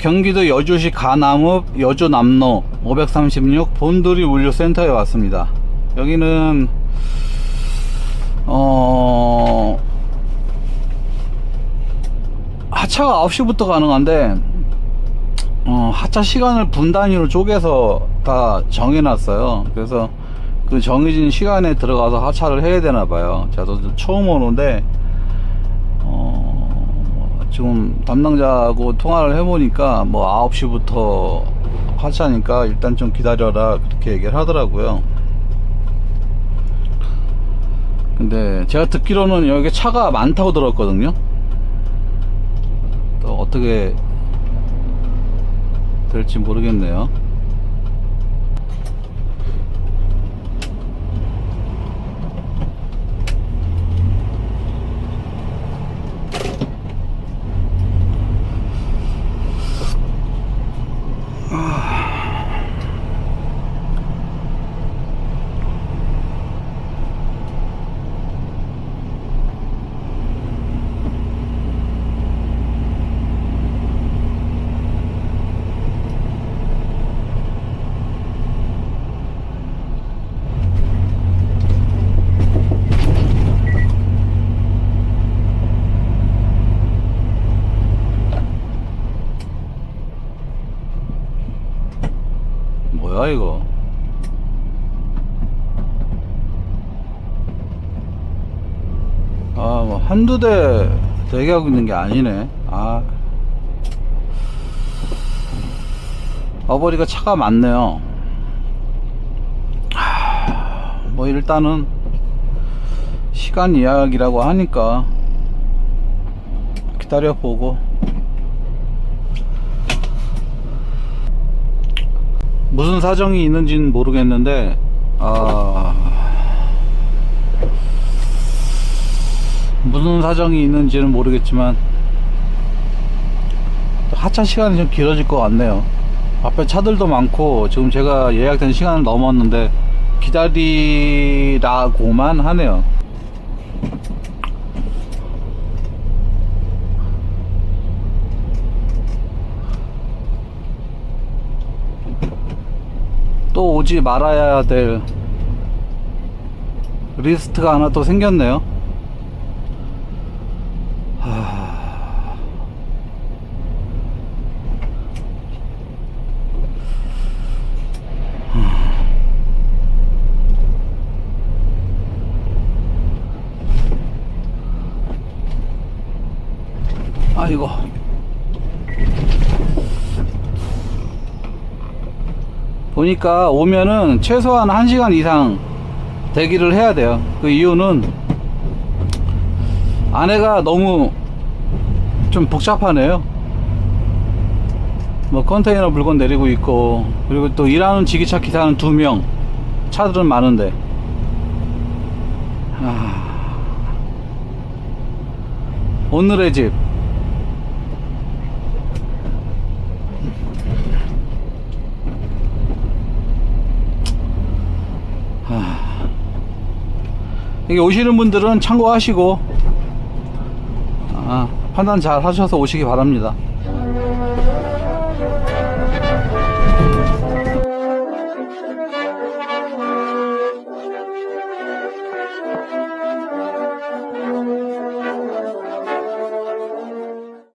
경기도 여주시 가남읍 여주남로 536 본두리 물류센터에 왔습니다. 여기는 어 하차가 9시부터 가능한데 어, 하차 시간을 분 단위로 쪼개서 다 정해놨어요. 그래서 그 정해진 시간에 들어가서 하차를 해야 되나 봐요. 저도 처음 오는데 어, 지금 담당자하고 통화를 해보니까 뭐 9시부터 하차니까 일단 좀 기다려라 그렇게 얘기를 하더라고요. 근데 제가 듣기로는 여기 차가 많다고 들었거든요. 또 어떻게 될지 모르겠네요. 이거? 아, 뭐 한두 대 대기하고 있는 게 아니네. 아. 어버리가 차가 많네요. 하, 뭐 일단은 시간 이야기라고 하니까 기다려 보고 무슨 사정이 있는지는 모르겠는데 아 무슨 사정이 있는지는 모르겠지만 하차 시간이 좀 길어질 것 같네요. 앞에 차들도 많고 지금 제가 예약된 시간을 넘었는데 기다리라고만 하네요 또 오지 말아야 될 리스트가 하나 또 생겼네요. 하... 아이고. 보니까 오면은 최소한 1시간 이상 대기를 해야 돼요. 그 이유는 안에가 너무 좀 복잡하네요. 뭐 컨테이너 물건 내리고 있고 그리고 또 일하는 지기차 기사는 두 명 차들은 많은데 아... 오늘의 집 여기 오시는 분들은 참고하시고 아, 판단 잘 하셔서 오시기 바랍니다.